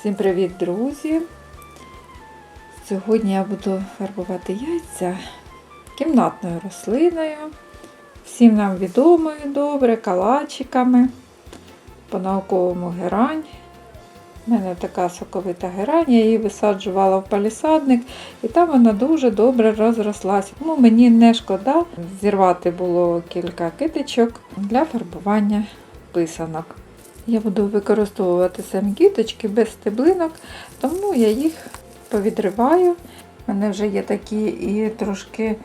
Всім привіт, друзі! Сьогодні я буду фарбувати яйця кімнатною рослиною. Всім нам відомою добре, калачиками, по-науковому герань. У мене така соковита герань, я її висаджувала в палісадник, і там вона дуже добре розрослась. Ну, мені не шкода зірвати було кілька китичок для фарбування писанок. Я буду використовувати самі кіточки без стеблинок, тому я їх повідриваю. У мене вже є такі і трошки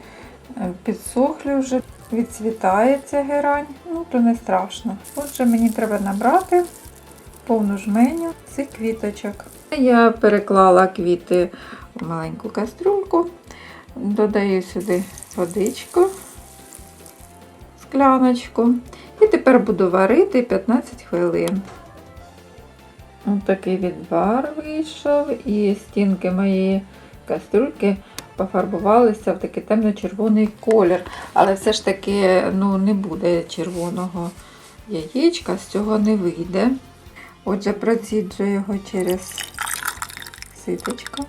е, підсохлі вже, відцвітає ця герань, ну то не страшно. Отже, мені треба набрати повну жменю цих квіточок. Я переклала квіти в маленьку кастрюльку, додаю сюди водичку, скляночку. Тепер буду варити 15 хвилин. Ось такий відвар вийшов, і стінки моєї кастрюльки пофарбувалися в такий темно-червоний колір. Але все ж таки ну, не буде червоного яєчка, з цього не вийде. Отже, проціджу його через ситочку.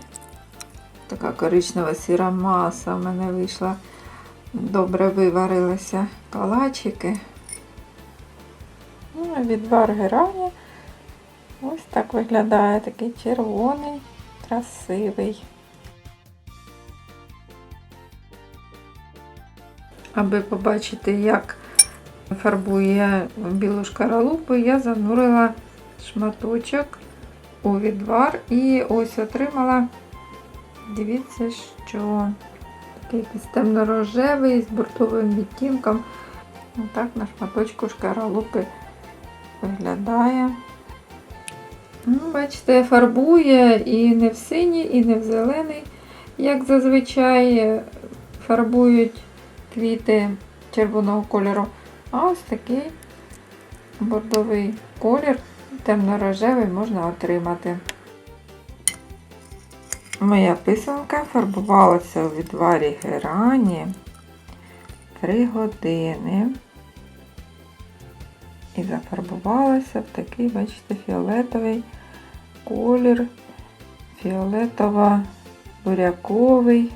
Така коричнева сіра маса в мене вийшла. Добре виварилися калачики. Ну, відвар герані ось так виглядає, такий червоний, красивий. Аби побачити, як фарбує білу шкаралупу, я занурила шматочок у відвар і ось отримала, дивіться, що такий якийсь темно-рожевий з буртовим відтінком. Отак на шматочку шкаралупи виглядає. Ну, Бачите, фарбує і не в синій, і не в зелений, як зазвичай фарбують квіти червоного кольору. А ось такий бордовий колір, темно-рожевий можна отримати. Моя писанка фарбувалася у відварі герані 3 години. І зафарбувалася в такий, бачите, фіолетовий колір, фіолетово-буряковий